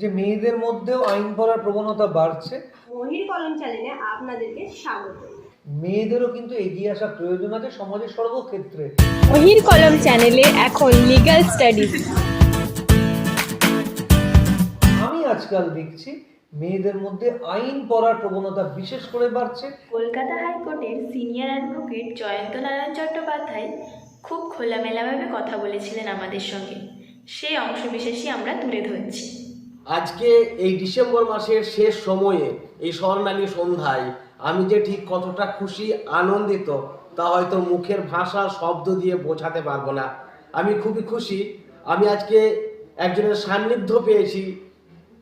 যে মেয়েদের মধ্যেও আইন পড়ার প্রবণতা বাড়ছে। মহির কলম চ্যানেলে আপনাদেরকে স্বাগত। মেয়েদেরও কিন্তু এগিয়ে আসা প্রয়োজন আছে সমাজের সর্বক্ষেত্রে। মহির কলম চ্যানেলে এখন লিগ্যাল স্টাডিজ আমি আজকাল দেখছি মেয়েদের মধ্যে আইন পড়ার প্রবণতা বিশেষ করে বাড়ছে। কলকাতা হাইকোর্টের সিনিয়র অ্যাডভোকেট জয়ন্ত নারায়ণ চট্টোপাধ্যায় খুব খোলামেলাভাবে কথা বলেছিলেন আমাদের সঙ্গে। সেই অংশবিশেষই আমরা তুলে ধরছি। আজকে এই ডিসেম্বর মাসের শেষ সময়ে এই স্বর্ণালী সন্ধ্যায় আমি যে ঠিক কতটা খুশি আনন্দিত তা হয়তো মুখের ভাষা শব্দ দিয়ে বোঝাতে পারব না। আমি খুবই খুশি। আমি আজকে একজনের সান্নিধ্য পেয়েছি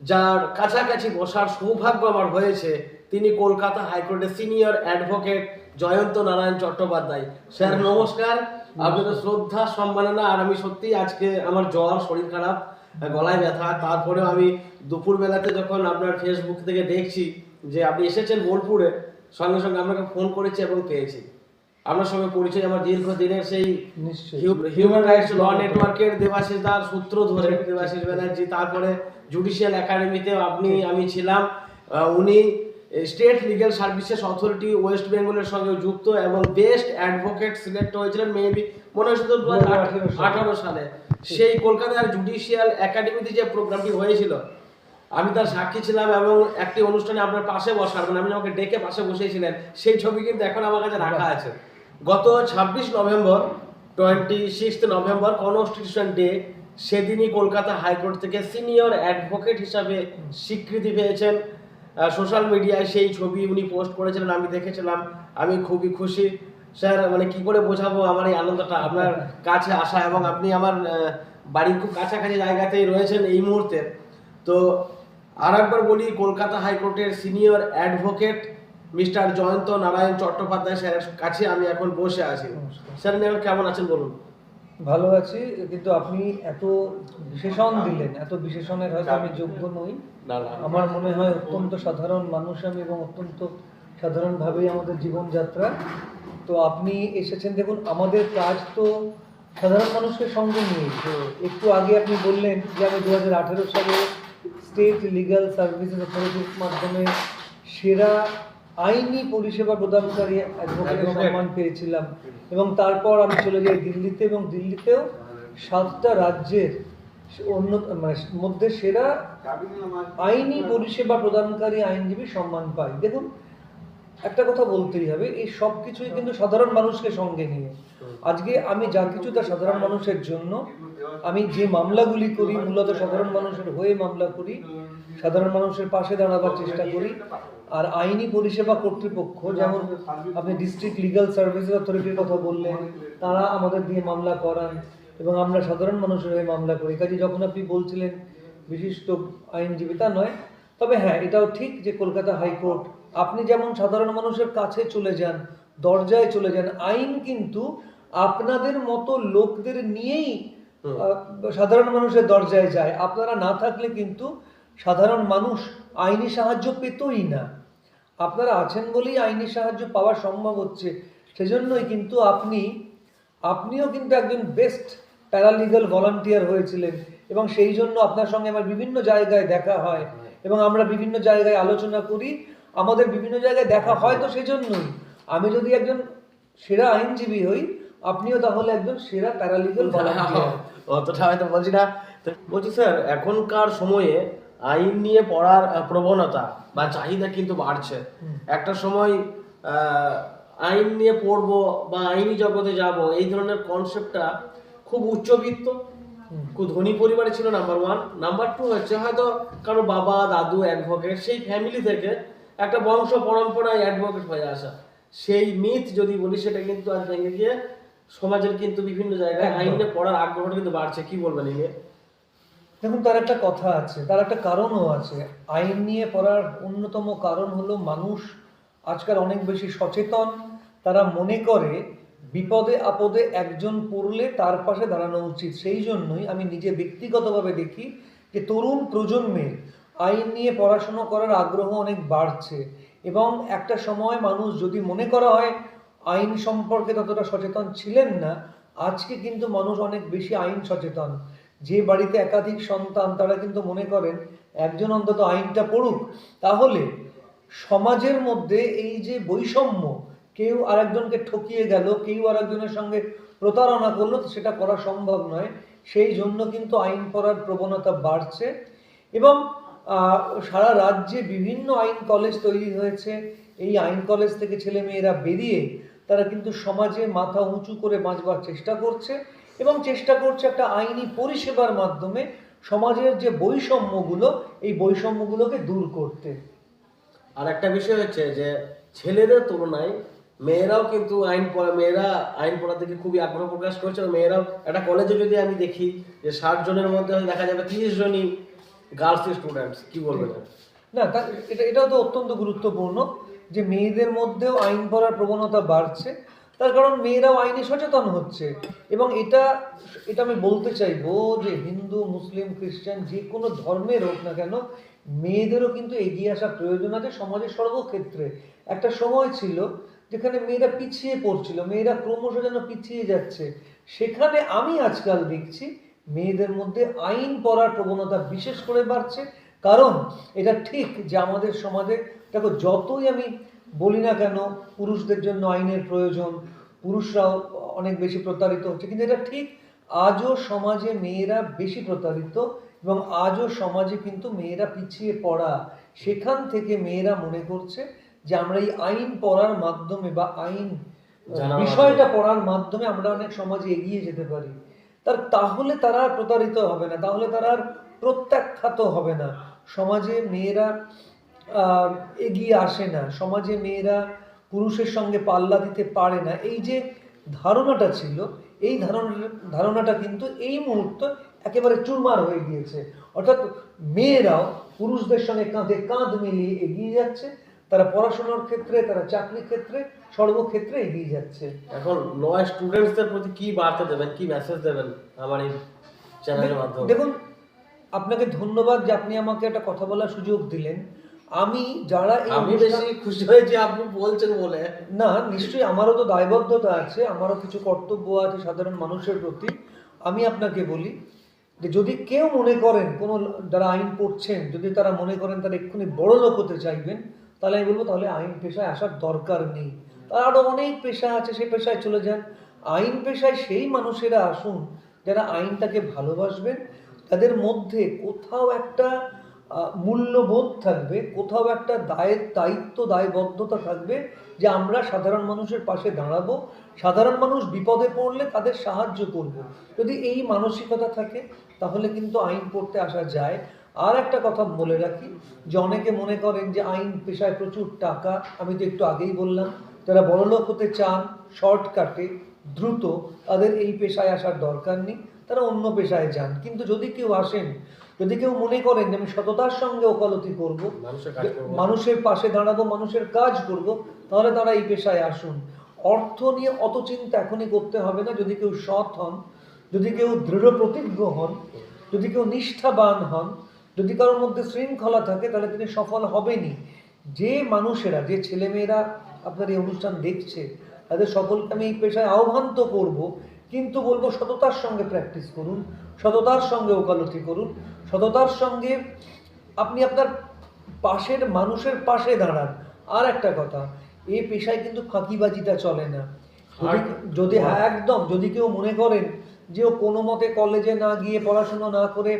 যার কাছাকাছি বসার সৌভাগ্য আমার হয়েছে। তিনি কলকাতা হাইকোর্টের senior advocate Jayanta Narayan Chattopadhyay. Sir নমস্কার। আপনাদের শ্রদ্ধা সম্মাননা আর আমি সত্যি আজকে আমার জ্বর শরীর খারাপ। গলায় ব্যথা তারপরেও আমি দুপুরবেলাতে যখন আপনার ফেসবুক থেকে দেখছি যে আপনি এসেছেন বোলপুরে সঙ্গে সঙ্গে আপনাকে ফোন করেছি এবং পেয়েছি। আপনার সঙ্গে পরিচয় আমার দীর্ঘদিনের সেই হিউম্যান রাইটস ল নেটওয়ার্কের দেবাশিস দার সূত্র ধরে দেবাশিস ব্যানার্জি তারপরে জুডিশিয়াল একাডেমিতে আপনি আমি ছিলাম। উনি state legal services authority west বেঙ্গলের সঙ্গে যুক্ত এবং বেস্ট অ্যাডভোকেট সিলেক্ট হয়েছিলেন মেবি মনে হয় শুধু দু হাজার আঠারো সালে। সেই কলকাতার জুডিশিয়াল একাডেমিতে যে প্রোগ্রামটি হয়েছিল আমি তার সাক্ষী ছিলাম এবং একটি অনুষ্ঠানে আপনার পাশে বসার মানে আপনি আমাকে ডেকে পাশে বসেছিলেন সেই ছবি কিন্তু এখন আমার কাছে রাখা আছে। গত ছাব্বিশ November twenty sixth November constitution day সেদিনই কলকাতা হাইকোর্ট থেকে সিনিয়র অ্যাডভোকেট হিসাবে স্বীকৃতি পেয়েছেন। সোশ্যাল মিডিয়ায় সেই ছবি উনি পোস্ট করেছিলেন আমি দেখেছিলাম আমি খুবই খুশি। স্যার মানে কি করে বোঝাবো আমার এই আনন্দটা? আপনার কাছে আসা এবং আপনি আমার বাড়ির খুব কাছাকাছি জায়গাতেই রয়েছেন এই মুহূর্তে। তো আর একবার বলি কলকাতা হাইকোর্টের senior advocate mister Jayanta Narayan Chattopadhyay স্যারের কাছে আমি এখন বসে আছি। স্যার এখন কেমন আছেন বলুন? ভালো আছি কিন্তু আপনি এত বিশেষণ দিলেন এত বিশেষণের হয়তো আমি যোগ্য নই। আমার মনে হয় অত্যন্ত সাধারণ মানুষ আমি এবং অত্যন্ত সাধারণভাবেই আমাদের জীবনযাত্রা। তো আপনি এসেছেন দেখুন আমাদের কাজ তো সাধারণ মানুষকে সঙ্গে নিয়ে। তো একটু আগে আপনি বললেন যে আমি দু হাজার আঠেরো সালে স্টেট লিগ্যাল সার্ভিসেস অথরিটির মাধ্যমে সেরা আইনি পরিষেবা প্রদানকারী অ্যাডভোকেটের সম্মান পেয়েছিলাম। এবং তারপর আমি চলে যাই দিল্লিতে এবং দিল্লিতেও সাতটা রাজ্যের অন্য মানে মধ্যে সেরা আইনি পরিষেবা প্রদানকারী আইনজীবী সম্মান পাই। দেখুন একটা কথা বলতেই হবে, এই সব কিছুই কিন্তু সাধারণ মানুষকে সঙ্গে নিয়ে। আজকে আমি যা কিছু তা সাধারণ মানুষের জন্য, আমি যে মামলাগুলি করি, মূলত সাধারণ মানুষের হয়ে মামলা করি, সাধারণ মানুষের পাশে দাঁড়াবার চেষ্টা করি, আর আইনি পরিষেবা কর্তৃপক্ষ, যেমন আপনি ডিস্ট্রিক্ট লিগ্যাল সার্ভিসেস অথরিটির কথা বললেন, তারা আমাদের দিয়ে মামলা করান, এবং আমরা সাধারণ মানুষের হয়ে মামলা করি। কাজে যখন আপনি বলছিলেন, বিশিষ্ট আইনজীবী, তা নয়, তবে হ্যাঁ এটাও ঠিক যে কলকাতা হাইকোর্ট আপনি যেমন সাধারণ মানুষের কাছে চলে যান দরজায় চলে যান আইন কিন্তু আপনাদের মতো লোকদের নিয়েই সাধারণ মানুষের দরজায় যায়। আপনারা না থাকলে কিন্তু সাধারণ মানুষ আইনি সাহায্য পেতই না। আপনারা আছেন বলেই আইনি সাহায্য পাওয়া সম্ভব হচ্ছে। সেজন্যই কিন্তু আপনি আপনিও কিন্তু একজন বেস্ট প্যারালিগাল ভলান্টিয়ার হয়েছিলেন এবং সেই জন্য আপনার সঙ্গে আমার বিভিন্ন জায়গায় দেখা হয় এবং আমরা বিভিন্ন জায়গায় আলোচনা করি। আমাদের বিভিন্ন জায়গায় দেখা হয় তো সেজন্যই। আমি যদি একজন সেরা আইনজীবী হই আপনিও তাহলে একজন সেরা প্যারালিগাল অতটা হয়তো বলছি না। বলছি স্যার এখনকার সময়ে আইন নিয়ে পড়ার প্রবণতা বা চাহিদা কিন্তু বাড়ছে। একটা সময় আইন নিয়ে পড়ব বা আইনি জগতে যাব এই ধরনের কনসেপ্টটা খুব উচ্চবিত্ত। খুব ধনী পরিবারে ছিল নাম্বার ওয়ান নাম্বার টু হচ্ছে হয়তো কারও বাবা দাদু অ্যাডভোকেট সেই ফ্যামিলি থেকে একটা বংশ পরম্পরায় অ্যাডভোকেট হয়ে আসা। সেই মিথ যদি বলি সেটা কিন্তু আজ ভেঙে গিয়ে সমাজের কিন্তু বিভিন্ন জায়গায় আইনে পড়ার আগ্রহটা কিন্তু বাড়ছে। কি বলবেন নিয়ে? দেখুন তার একটা কথা আছে তার একটা কারণও আছে। আইন নিয়ে পড়ার অন্যতম কারণ হলো মানুষ আজকাল অনেক বেশি সচেতন। তারা মনে করে বিপদে আপদে একজন পড়লে তার পাশে দাঁড়ানো উচিত। সেই জন্যই আমি নিজে ব্যক্তিগতভাবে দেখি যে তরুণ প্রজন্মের আইন নিয়ে পড়াশুনো করার আগ্রহ অনেক বাড়ছে এবং একটা সময় মানুষ যদি মনে করা হয় আইন সম্পর্কে ততটা সচেতন ছিলেন না, আজকে কিন্তু মানুষ অনেক বেশি আইন সচেতন। যে বাড়িতে একাধিক সন্তান, তারা কিন্তু মনে করেন একজন অন্তত আইনটা পড়ুক। তাহলে সমাজের মধ্যে এই যে বৈষম্য, কেউ আরেকজনকে ঠকিয়ে গেল, কেউ আরেকজনের সঙ্গে প্রতারণা করল, সেটা করা সম্ভব নয়। সেই জন্য কিন্তু আইন পড়ার প্রবণতা বাড়ছে এবং সারা রাজ্যে বিভিন্ন আইন কলেজ তৈরি হয়েছে। এই আইন কলেজ থেকে ছেলে মেয়েরা বেরিয়ে তারা কিন্তু সমাজে মাথা উঁচু করে বাঁচবার চেষ্টা করছে এবং চেষ্টা করছে একটা আইনি পরিষেবার মাধ্যমে সমাজের যে বৈষম্যগুলো, এই বৈষম্যগুলোকে দূর করতে। আর একটা বিষয় হচ্ছে যে, ছেলেদের তুলনায় মেয়েরাও কিন্তু আইন পড়া মেয়েরা আইন পড়া দিকে খুবই আগ্রহ প্রকাশ করছে। মেয়েরাও একটা কলেজে যদি আমি দেখি যে ষাট জনের মধ্যে দেখা যাবে তিরিশ জনই গার্লস স্টুডেন্টস কি বলবেন না এটা এটাও তো অত্যন্ত গুরুত্বপূর্ণ যে মেয়েদের মধ্যেও আইন পড়ার প্রবণতা বাড়ছে। তার কারণ মেয়েরাও আইনে সচেতন হচ্ছে। এবং এটা এটা আমি বলতে চাইব যে হিন্দু মুসলিম খ্রিস্টান যে কোনো ধর্মের হোক না কেন মেয়েদেরও কিন্তু এগিয়ে আসা প্রয়োজন আছে সমাজের সর্বক্ষেত্রে। একটা সময় ছিল যেখানে মেয়েরা পিছিয়ে পড়ছিল মেয়েরা ক্রমশ যেন পিছিয়ে যাচ্ছে। সেখানে আমি আজকাল দেখছি মেয়েদের মধ্যে আইন পড়ার প্রবণতা বিশেষ করে বাড়ছে। কারণ এটা ঠিক যে আমাদের সমাজে দেখো যতই আমি বলি না কেন পুরুষদের জন্য আইনের প্রয়োজন পুরুষরাও অনেক বেশি প্রতারিত হচ্ছে কিন্তু এটা ঠিক আজও সমাজে মেয়েরা বেশি প্রতারিত এবং আজও সমাজে কিন্তু মেয়েরা পিছিয়ে পড়া। সেখান থেকে মেয়েরা মনে করছে যে আমরা এই আইন পড়ার মাধ্যমে বা আইন বিষয়টা পড়ার মাধ্যমে আমরা অনেক সমাজে এগিয়ে যেতে পারি। তার তাহলে তারা আর প্রতারিত হবে না, তাহলে তারা আর প্রত্যাখ্যাত হবে না। সমাজে মেয়েরা এগিয়ে আসে না, সমাজে মেয়েরা পুরুষের সঙ্গে পাল্লা দিতে পারে না। এই যে ধারণাটা ছিল, এই ধারণাটা ধারণাটা কিন্তু এই মুহূর্তে একেবারে চুরমার হয়ে গিয়েছে। অর্থাৎ মেয়েরাও পুরুষদের সঙ্গে কাঁধে কাঁধ মিলিয়ে এগিয়ে যাচ্ছে, তারা পড়াশোনার ক্ষেত্রে, তারা চাকরির ক্ষেত্রে সর্বক্ষেত্রে এগিয়ে যাচ্ছে। এখন নয় স্টুডেন্টসদের প্রতি কি বার্তা দেবেন কি মেসেজ দেবেন আমার এই চ্যানেলের মাধ্যমে? দেখুন আপনাকে ধন্যবাদ যে আপনি আমাকে একটা কথা বলার সুযোগ দিলেন। আমি যারা আমি বেশি খুশি হয়েছি আপনি বলছেন বলে। না নিশ্চয়ই আমারও তো দায়বদ্ধতা আছে আমারও কিছু কর্তব্য আছে সাধারণ মানুষের প্রতি। আমি আপনাকে বলি যে যদি কেউ মনে করেন কোনো যারা আইন পড়ছেন যদি তারা মনে করেন তারা এক্ষুনি বড় লোক হতে চাইবেন তাহলে আমি বলব তাহলে আইন পেশায় আসার দরকার নেই। তার আরও অনেক পেশা আছে সেই পেশায় চলে যান। আইন পেশায় সেই মানুষেরা আসুন যারা আইনটাকে ভালোবাসবেন। তাদের মধ্যে কোথাও একটা মূল্যবোধ থাকবে, কোথাও একটা দায়ের, দায়িত্ব, দায়বদ্ধতা থাকবে যে আমরা সাধারণ মানুষের পাশে দাঁড়াবো। সাধারণ মানুষ বিপদে পড়লে তাদের সাহায্য করব। যদি এই মানসিকতা থাকে, তাহলে কিন্তু আইন পড়তে আসা যায়। আর একটা কথা বলে রাখি, যে অনেকে মনে করেন যে আইন পেশায় প্রচুর টাকা, আমি তো একটু আগেই বললাম যারা বড়লোক হতে চান শর্টকাটে দ্রুত তাদের এই পেশায় আসার দরকার নেই। তারা অন্য পেশায় যান। কিন্তু যদি কেউ আসেন যদি কেউ মনে করেন যে আমি সততার সঙ্গে ওকালতি করব। মানুষের পাশে দাঁড়াবো মানুষের কাজ করব তাহলে তারা এই পেশায় আসুন। অর্থ নিয়ে অত চিন্তা এখনই করতে হবে না। যদি কেউ সৎ হন যদি কেউ দৃঢ় প্রতিজ্ঞ হন যদি কেউ নিষ্ঠাবান হন যদি কারোর মধ্যে শৃঙ্খলা থাকে তাহলে তিনি সফল হবেনই। যে মানুষেরা যে ছেলেমেয়েরা আপনার এই অনুষ্ঠান দেখছে তাদের সকলকে আমি এই পেশায় আহ্বান তো করব কিন্তু বলব সততার সঙ্গে প্র্যাকটিস করুন সততার সঙ্গে ওকালতি করুন সততার সঙ্গে আপনি আপনার পাশের মানুষের পাশে দাঁড়ান। আর একটা কথা এই পেশায় কিন্তু ফাঁকিবাজিটা চলে না। যদি যদি হ্যাঁ। একদম যদি কেউ মনে করেন যে ও কোনো মতে কলেজে না গিয়ে পড়াশুনো না করে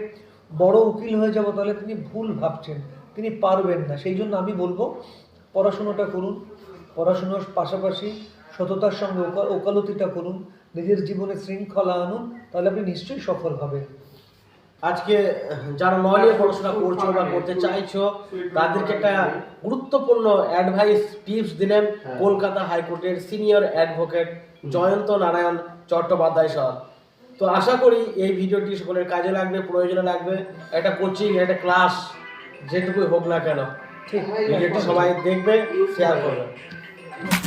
বড় উকিল হয়ে যাব তাহলে তিনি ভুল ভাবছেন তিনি পারবেন না। সেই জন্য আমি বলব পড়াশুনোটা করুন পড়াশুনোর পাশাপাশি সততার সঙ্গে ওকা- ওকালতিটা করুন নিজের জীবনে শৃঙ্খলা আনুন তাহলে আপনি নিশ্চয়ই সফল হবেন। আজকে যারা নিয়ে পড়াশোনা করছ বা করতে চাইছো তাদেরকে একটা গুরুত্বপূর্ণ অ্যাডভাইস টিপস দিলেন কলকাতা হাইকোর্টের senior advocate Jayanta Narayan Chattopadhyay sir. তো আশা করি এই ভিডিওটি সকলের কাজে লাগবে প্রয়োজনে লাগবে। একটা কোচিং একটা ক্লাস যেটুকুই হোক না কেন। ঠিক ভিডিওটি সবাই দেখবে শেয়ার করবে। Thank you.